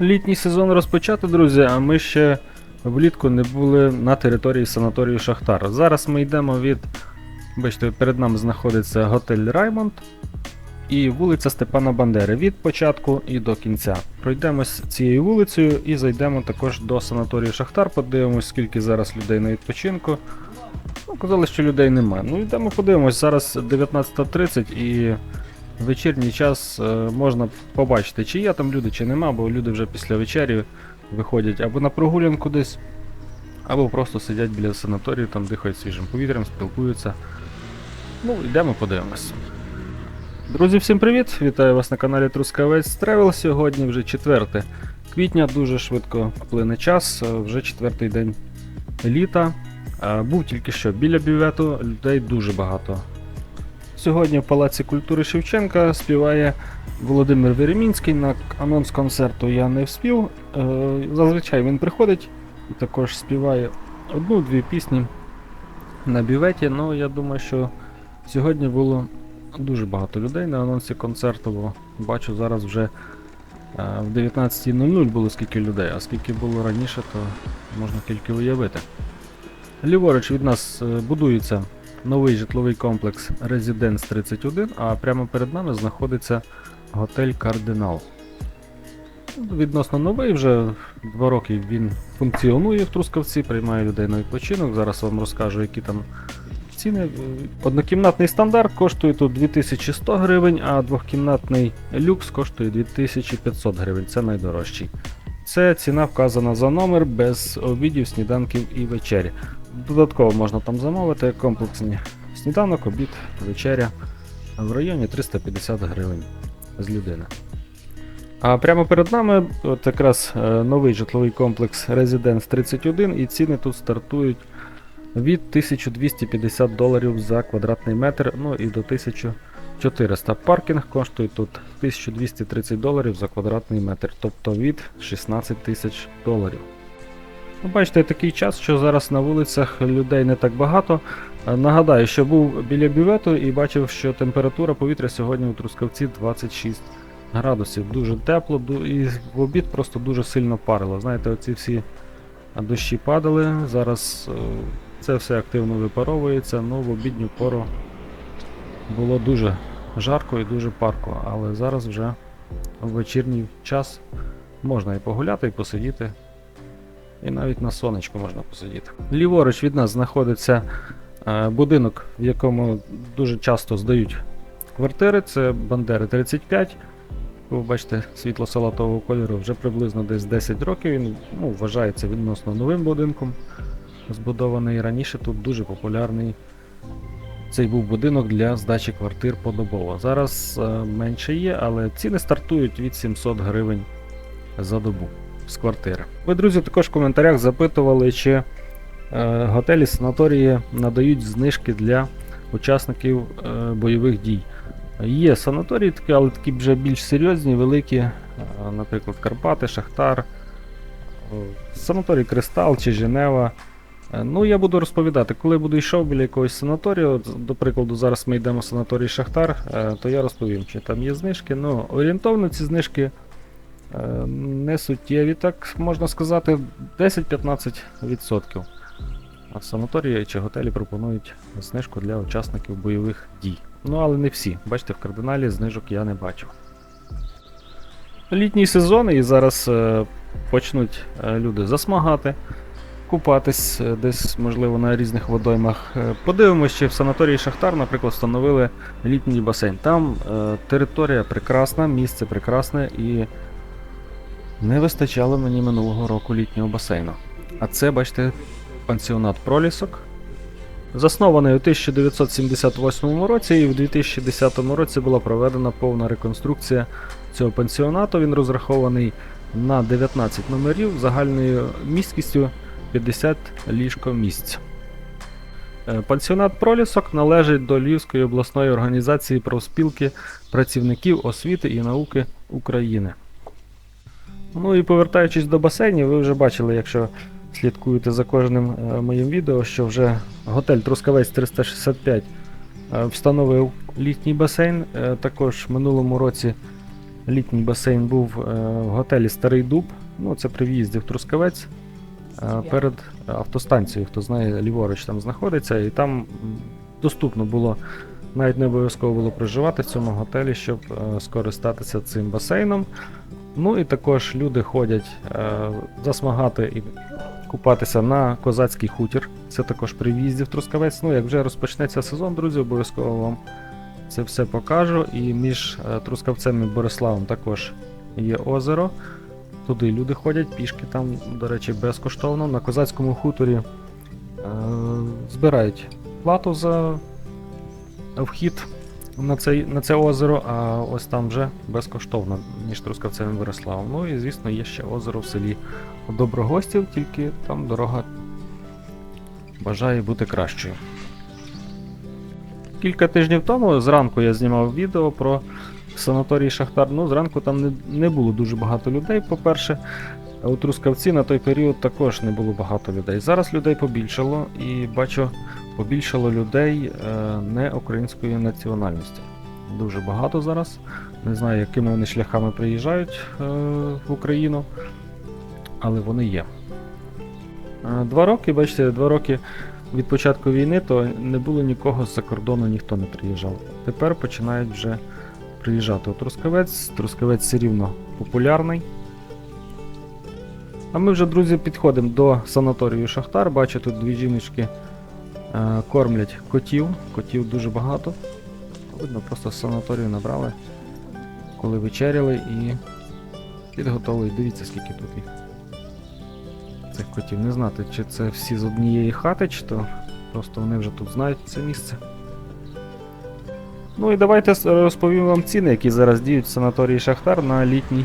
Літній сезон розпочато, друзі, а ми ще влітку не були на території санаторію Шахтар. Зараз ми йдемо від. Бачите, перед нами знаходиться готель Раймонд і вулиця Степана Бандери від початку і до кінця. Пройдемось цією вулицею і зайдемо також до санаторію Шахтар, подивимось, скільки зараз людей на відпочинку. Ну, казали, що людей немає. Ну, йдемо подивимось, зараз 19.30 і вечірній час е, можна побачити, чи є там люди, чи нема, бо люди вже після вечері виходять або на прогулянку десь, або просто сидять біля санаторію, там дихають свіжим повітрям, спілкуються. Ну, йдемо подивимось. Друзі, всім привіт! Вітаю вас на каналі Трускавець Тревел. Сьогодні вже 4 квітня, дуже швидко плине час, е, вже четвертий день літа. Е, Був тільки що біля бювету, людей дуже багато. Сьогодні в Палаці культури Шевченка співає Володимир Веремінський. На анонс концерту я не вспів. Е, Зазвичай він приходить і також співає одну-дві пісні на бюветі. Ну, я думаю, що сьогодні було дуже багато людей на анонсі концерту, бо бачу зараз вже е, в 19.00 було скільки людей, а скільки було раніше, то можна тільки уявити. Ліворуч від нас е, будується новий житловий комплекс Residence 31, а прямо перед нами знаходиться готель Кардинал. Відносно новий, вже два роки він функціонує в Трускавці, приймає людей на відпочинок. Зараз вам розкажу, які там ціни. Однокімнатний стандарт коштує тут 2100 гривень, а двохкімнатний люкс коштує 2500 гривень. Це найдорожчий. Це ціна вказана за номер без обідів, сніданків і вечері. Додатково можна там замовити комплексні сніданок, обід, вечеря в районі 350 гривень з людини. А прямо перед нами от якраз е, новий житловий комплекс Residence 31, і ціни тут стартують від 1250 доларів за квадратний метр, ну і до 1400. Паркінг коштує тут 1230 доларів за квадратний метр, тобто від 16 тисяч доларів. Ну, Бачите, такий час, що зараз на вулицях людей не так багато. Е, Нагадаю, що був біля бювету і бачив, що температура повітря сьогодні у Трускавці 26 градусів. Дуже тепло, і в обід просто дуже сильно парило. Знаєте, оці всі дощі падали. Зараз е, це все активно випаровується, ну в обідню пору було дуже жарко і дуже парко, але зараз вже в вечірній час можна і погуляти, і посидіти. І навіть на сонечку можна посидіти. Ліворуч від нас знаходиться е, будинок, в якому дуже часто здають квартири. Це Бандери 35. Ви бачите, світло салатового кольору вже приблизно десь 10 років. Він ну, вважається відносно новим будинком. Збудований раніше тут дуже популярний. Цей був будинок для здачі квартир подобово. Зараз е, менше є, але ціни стартують від 700 гривень за добу з квартири. Ви, друзі, також в коментарях запитували, чи е, готелі санаторії надають знижки для учасників е, бойових дій. Є санаторії такі, але такі вже більш серйозні, великі, е, наприклад, Карпати, Шахтар, е, санаторій Кристал чи Женева. Е, Ну, я буду розповідати, коли буду йшов біля якогось санаторію, до прикладу, зараз ми йдемо в санаторій Шахтар, е, то я розповім, чи там є знижки. Ну, орієнтовно ці знижки не суттєві, так можна сказати, 10-15%. А санаторії чи готелі пропонують знижку для учасників бойових дій. Ну, але не всі. Бачите, в кардиналі знижок я не бачу. Літній сезон і зараз е, почнуть е, люди засмагати, купатись е, десь, можливо, на різних водоймах. Е, Подивимось, чи в санаторії Шахтар, наприклад, встановили літній басейн. Там е, територія прекрасна, місце прекрасне і не вистачало мені минулого року літнього басейну. А це, бачите, пансіонат Пролісок. Заснований у 1978 році, і в 2010 році була проведена повна реконструкція цього пансіонату. Він розрахований на 19 номерів загальною місткістю 50 ліжкомісць. Е, Пансіонат Пролісок належить до Львівської обласної організації профспілки працівників освіти і науки України. Ну і повертаючись до басейнів, ви вже бачили, якщо слідкуєте за кожним е, моїм відео, що вже готель Трускавець 365 е, встановив літній басейн. Е, також в минулому році літній басейн був в готелі Старий Дуб. Ну, це при в'їзді в Трускавець. Перед автостанцією, хто знає, ліворуч там знаходиться, і там доступно було навіть не обов'язково було проживати в цьому готелі, щоб скористатися цим басейном. Ну і також люди ходять е, засмагати і купатися на козацький хутір. Це також при в Трускавець. Ну, як вже розпочнеться сезон, друзі, обов'язково вам це все покажу. І між е, Трускавцем і Бориславом також є озеро. Туди люди ходять, пішки там, до речі, безкоштовно. На козацькому хуторі е, збирають плату за вхід на, цей, на це озеро, а ось там вже безкоштовно, між Трускавцем і. Ну і звісно, є ще озеро в селі Доброгостів, тільки там дорога бажає бути кращою. Кілька тижнів тому зранку я знімав відео про санаторій Шахтар. Ну, зранку там не, не було дуже багато людей, по-перше. У Трускавці на той період також не було багато людей. Зараз людей побільшало, і бачу, побільшало людей е, не української національності. Дуже багато зараз. Не знаю, якими вони шляхами приїжджають е, в Україну, але вони є. Е, Два роки, бачите, два роки від початку війни, то не було нікого з-за кордону, ніхто не приїжджав. Тепер починають вже приїжджати у Трускавець. Трускавець все рівно популярний. А ми вже, друзі, підходимо до санаторію Шахтар. Бачу, тут дві жіночки кормлять котів. Котів дуже багато. Видно, просто санаторію набрали, коли вечеряли і підготовили. Дивіться, скільки тут їх. Цих котів. Не знати, чи це всі з однієї хати, чи то просто вони вже тут знають це місце. Ну і давайте розповім вам ціни, які зараз діють в санаторії Шахтар на літній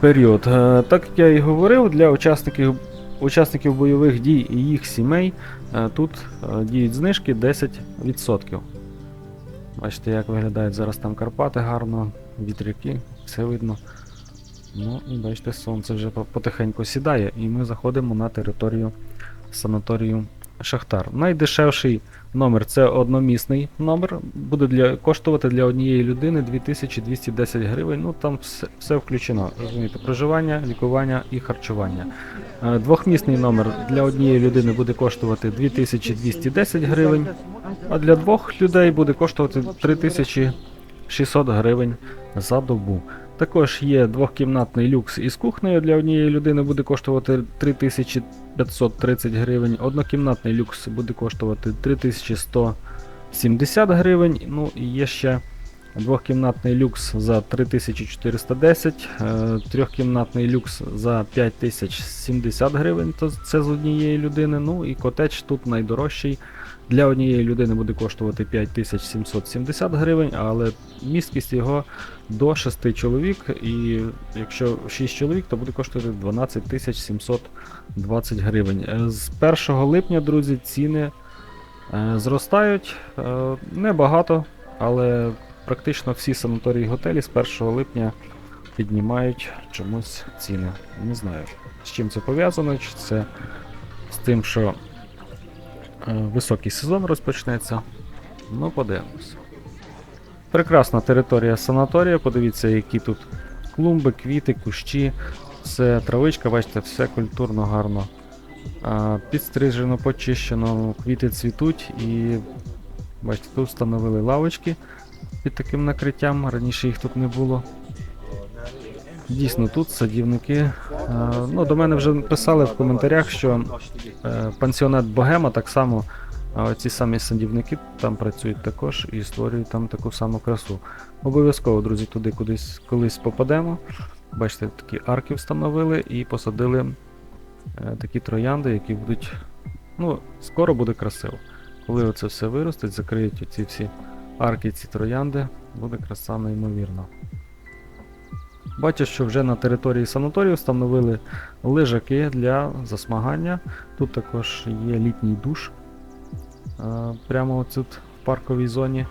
період. Е, Так як я і говорив, для учасників, учасників бойових дій і їх сімей е, тут е, діють знижки 10%. Бачите, як виглядають зараз там Карпати гарно, вітряки, все видно. Ну і бачите, сонце вже потихеньку сідає, і ми заходимо на територію санаторію Шахтар. Найдешевший номер це одномісний номер. Буде для, коштувати для однієї людини 2210 гривень. Ну там все, все включено. Розумієте, проживання, лікування і харчування. Е, Двохмісний номер для однієї людини буде коштувати 2210 гривень, а для двох людей буде коштувати 3600 гривень за добу. Також є двохкімнатний люкс із кухнею для однієї людини буде коштувати 3530 гривень. Однокімнатний люкс буде коштувати 3170 гривень. Ну і є ще двохкімнатний люкс за 3410, е, трьохкімнатний люкс за 5070 гривень. То це з однієї людини. Ну і котедж тут найдорожчий. Для однієї людини буде коштувати 5770 гривень, але місткість його до 6 чоловік, і якщо 6 чоловік, то буде коштувати 12 720 гривень. Е, З 1 липня, друзі, ціни е, зростають небагато, але практично всі санаторії і готелі з 1 липня піднімають чомусь ціни. Не знаю, з чим це пов'язано, чи це з тим, що е, високий сезон розпочнеться. Ну, подивимось. Прекрасна територія санаторія. Подивіться, які тут клумби, квіти, кущі, все травичка, бачите, все культурно гарно. Підстрижено, почищено, квіти цвітуть і бачите, тут встановили лавочки під таким накриттям. Раніше їх тут не було. Дійсно, тут садівники. Ну, до мене вже писали в коментарях, що е, пансіонат Богема так само ці самі садівники там працюють також і створюють там таку саму красу. Обов'язково, друзі, туди кудись колись попадемо. Бачите, такі арки встановили і посадили е, такі троянди, які будуть. Ну, скоро буде красиво. Коли оце все виростить, закриють оці всі арки, ці троянди, буде краса неймовірна. Бачу, що вже на території санаторію встановили лежаки для засмагання. Тут також є літній душ. Е, Прямо тут в парковій зоні.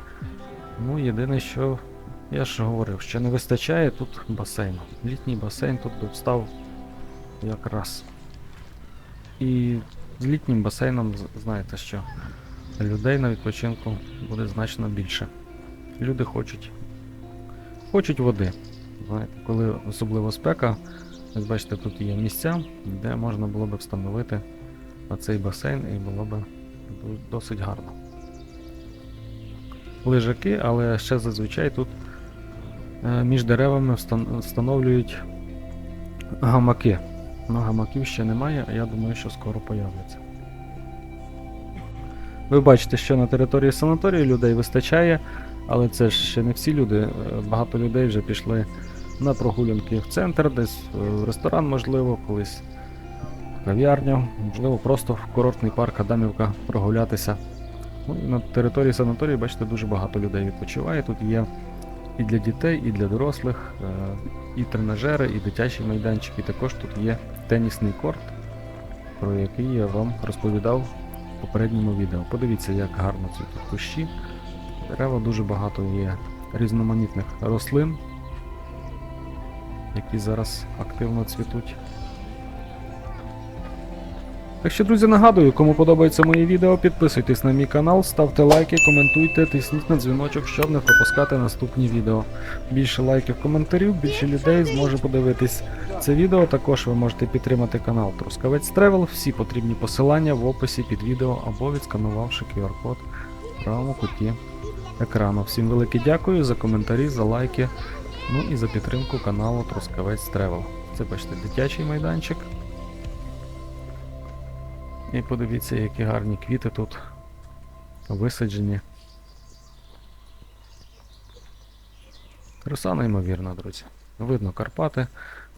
Ну, єдине, що я ж говорив, що не вистачає тут басейну. Літній басейн тут би встав якраз. І з літнім басейном знаєте, що людей на відпочинку буде значно більше. Люди хочуть. Хочуть води. Знаєте, коли особливо спека, ось бачите, тут є місця, де можна було б встановити оцей басейн і було б досить гарно. Лежаки, але ще зазвичай тут е, між деревами встановлюють гамаки. Ну, гамаків ще немає, а я думаю, що скоро появляться. Ви бачите, що на території санаторію людей вистачає, але це ж ще не всі люди. Е, Багато людей вже пішли на прогулянки в центр, десь е, в ресторан, можливо, колись в кав'ярню, можливо, просто в курортний парк Адамівка прогулятися. Ну, і на території санаторію, бачите, дуже багато людей відпочиває. Тут є і для дітей, і для дорослих, е, і тренажери, і дитячий майданчик, і також тут є тенісний корт, про який я вам розповідав попередньому відео. Подивіться, як гарно цвітуть кущі. Дерева дуже багато є різноманітних рослин, які зараз активно цвітуть. Так що, друзі, нагадую, кому подобається моє відео, підписуйтесь на мій канал, ставте лайки, коментуйте, тисніть на дзвіночок, щоб не пропускати наступні відео. Більше лайків, коментарів, більше людей зможе подивитись це відео. Також ви можете підтримати канал Трускавець Тревел. Всі потрібні посилання в описі під відео або відсканувавши QR-код в правому куті екрану. Всім велике дякую за коментарі, за лайки, ну і за підтримку каналу Трускавець Тревел. Це бачите дитячий майданчик. І подивіться, які гарні квіти тут висаджені. Краса неймовірна, друзі. Видно Карпати,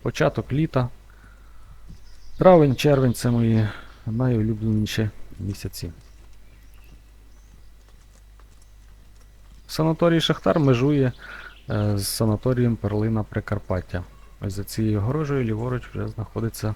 початок літа. Травень, червень це мої найулюбленіші місяці. Санаторій Шахтар межує е, з санаторієм Перлина Прикарпаття. Ось за цією огорожею ліворуч вже знаходиться